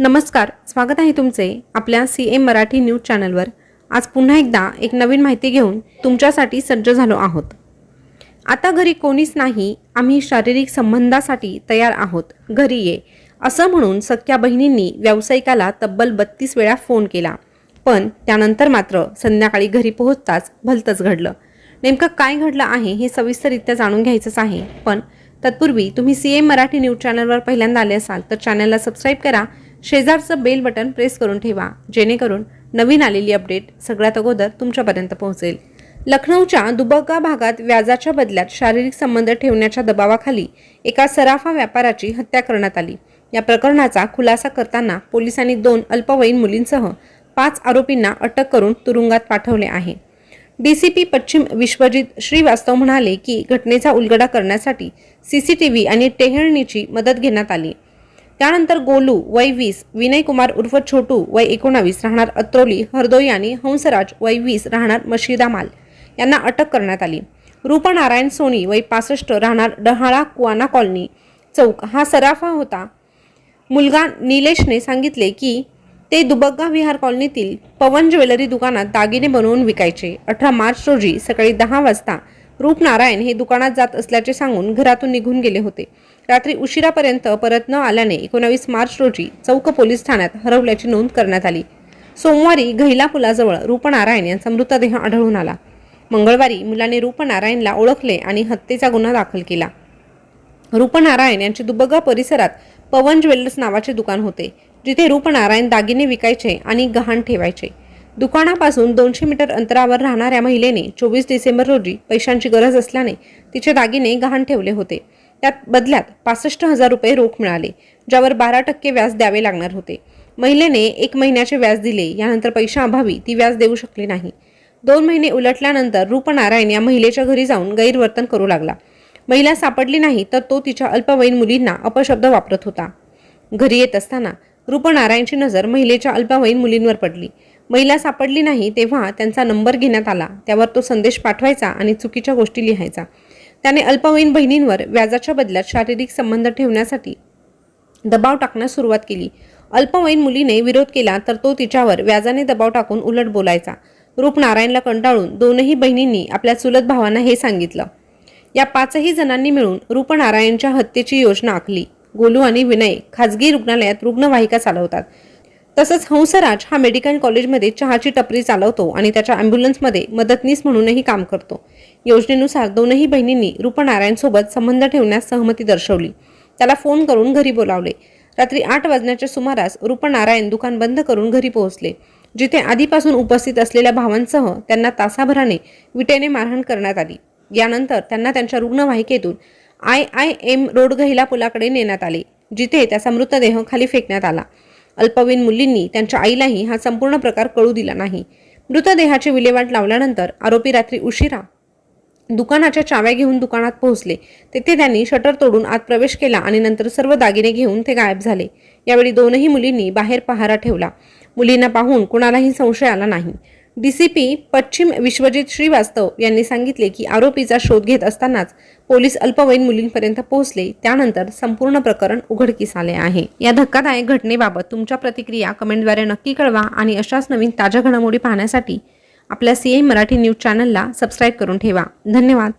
नमस्कार स्वागत आहे तुमचे आपल्या सी एम मराठी न्यूज चॅनलवर. आज पुन्हा एकदा एक नवीन माहिती घेऊन तुमच्यासाठी सज्ज झालो आहोत. आता घरी कोणीच नाही आम्ही शारीरिक संबंधासाठी तयार आहोत. घरी ये. असं म्हणून सख्या बहिणींनी व्यावसायिकाला तब्बल बत्तीस वेळा फोन केला. पण त्यानंतर मात्र संध्याकाळी घरी पोहोचताच भलतंच घडलं. नेमकं काय घडलं आहे हे सविस्तररित्या जाणून घ्यायचंच आहे. पण तत्पूर्वी तुम्ही सी एम मराठी न्यूज चॅनलवर पहिल्यांदा आले असाल तर चॅनलला सबस्क्राईब करा शेजारचं बेल बटन प्रेस करून ठेवा जेणेकरून नवीन आलेली अपडेट सगळ्यात अगोदर तुमच्यापर्यंत पोहोचेल. लखनौच्या दुबग्गा भागात व्याजाच्या बदल्यात शारीरिक संबंध ठेवण्याच्या दबावाखाली एका सराफा व्यापाराची हत्या करण्यात आली. या प्रकरणाचा खुलासा करताना पोलिसांनी दोन अल्पवयीन मुलींसह पाच आरोपींना अटक करून तुरुंगात पाठवले आहे. डीसीपी पश्चिम विश्वजित श्रीवास्तव म्हणाले की घटनेचा उलगडा करण्यासाठी सीसीटीव्ही आणि टेहळणीची मदत घेण्यात आली. त्यानंतर गोलू वय वीस विनय कुमार उर्फ छोटू वय एकोणावीस राहणार अत्रोली हरदोई आणि हंसराज वय वीस राहणार मशिदा माल यांना अटक करण्यात आली. रूपनारायण सोनी वय पासष्ट राहणार डहाळा कुआना कॉलनी चौक हा सराफा होता. मुलगा निलेशने सांगितले की ते दुबग्गा विहार कॉलनीतील पवन ज्वेलरी दुकानात दागिने बनवून विकायचे. अठरा मार्च रोजी सकाळी दहा वाजता रूपनारायण हे दुकानात जात असल्याचे सांगून घरातून निघून गेले होते. रात्री उशिरापर्यंत परत न आल्याने एकोणावीस मार्च रोजी चौक पोलीस ठाण्यात हरवल्याची नोंद करण्यात आली. सोमवारी घैला पुलाजवळ रूपनारायण यांचा मृतदेह आढळून आला. मंगळवारी मुलाने रूपनारायणला ओळखले आणि हत्येचा गुन्हा दाखल केला. रूपनारायण यांचे दुबग्गा परिसरात पवन ज्वेलर्स नावाचे दुकान होते. जिथे रूपनारायण दागिने विकायचे आणि गहाण ठेवायचे. दुकानापासून दोनशे मीटर अंतरावर राहणाऱ्या महिलेने चोवीस डिसेंबर रोजी पैशांची गरज असल्याने तिचे दागिने गहाण ठेवले होते. त्यात बदल्यात पासष्ट हजार रुपये रोख मिळाले ज्यावर बारा टक्के व्याज द्यावे लागणार होते. महिलेने एक महिन्याचे व्याज दिले यानंतर पैशाअभावी ती व्याज देऊ शकली नाही. दोन महिने उलटल्यानंतर रूपनारायण या महिलेच्या घरी जाऊन गैरवर्तन करू लागला. महिला सापडली नाही तर तो तिच्या अल्पवयीन मुलींना अपशब्द वापरत होता. घरी येत असताना रूपनारायणची नजर महिलेच्या अल्पवयीन मुलींवर पडली. महिला सापडली नाही तेव्हा त्यांचा नंबर घेण्यात आला. त्यावर तो संदेश पाठवायचा आणि चुकीच्या गोष्टी लिहायचा. त्याने अल्पवयीन बहिणींवर व्याजाच्या बदल्यात शारीरिक संबंध ठेवण्यासाठी दबाव टाकण्यास सुरुवात केली. अल्पवयीन मुलीने विरोध केला तर तो तिच्यावर व्याजाने दबाव टाकून उलट बोलायचा. रूपनारायणला कंटाळून दोनही बहिणींनी आपल्या चुलत भावांना हे सांगितलं. या पाचही जणांनी मिळून रूपनारायणच्या हत्येची योजना आखली. गोलू आणि विनय खाजगी रुग्णालयात रुग्णवाहिका चालवतात. तसंच हंसराज हा मेडिकल कॉलेजमध्ये चहाची टपरी चालवतो आणि त्याच्या अँब्युलन्समध्ये मदतनीस म्हणूनही काम करतो. योजनेनुसार दोनही बहिणींनी रूपनारायणसोबत संबंध ठेवण्यास सहमती दर्शवली. त्याला फोन करून घरी बोलावले. रात्री आठ वाजण्याच्या सुमारास रूपनारायण दुकान बंद करून घरी पोहोचले जिथे आधीपासून उपस्थित असलेल्या भावांसह त्यांना तासाभराने विटेने मारहाण करण्यात आली. यानंतर त्यांना त्यांच्या रुग्णवाहिकेतून आय आय एम रोड पुलाकडे नेण्यात आले जिथे त्याचा मृतदेह खाली फेकण्यात आला. अल्पवयीन मुलींनी त्यांच्या आईलाही हा संपूर्ण प्रकार कळू दिला नाही. मृतदेहाची विल्हेवाट लावल्यानंतर आरोपी रात्री उशिरा दुकानाच्या चाव्या घेऊन दुकानात पोहोचले. तेथे त्यांनी शटर तोडून आत प्रवेश केला आणि नंतर सर्व दागिने घेऊन ते गायब झाले. यावेळी दोनही मुलींनी बाहेर पहारा ठेवला. मुलींना पाहून कुणालाही संशय आला नाही. डीसीपी पश्चिम विश्वजित श्रीवास्तव यांनी सांगितले की आरोपीचा शोध घेत असतानाच पोलीस अल्पवयीन मुलींपर्यंत पोहोचले. त्यानंतर संपूर्ण प्रकरण उघडकीस आले आहे. या धक्कादायक घटनेबाबत तुमच्या प्रतिक्रिया कमेंटद्वारे नक्की कळवा आणि अशाच नवीन ताज्या घडामोडी पाहण्यासाठी आपल्या सी मराठी न्यूज चॅनलला सबस्क्राईब करून ठेवा. धन्यवाद.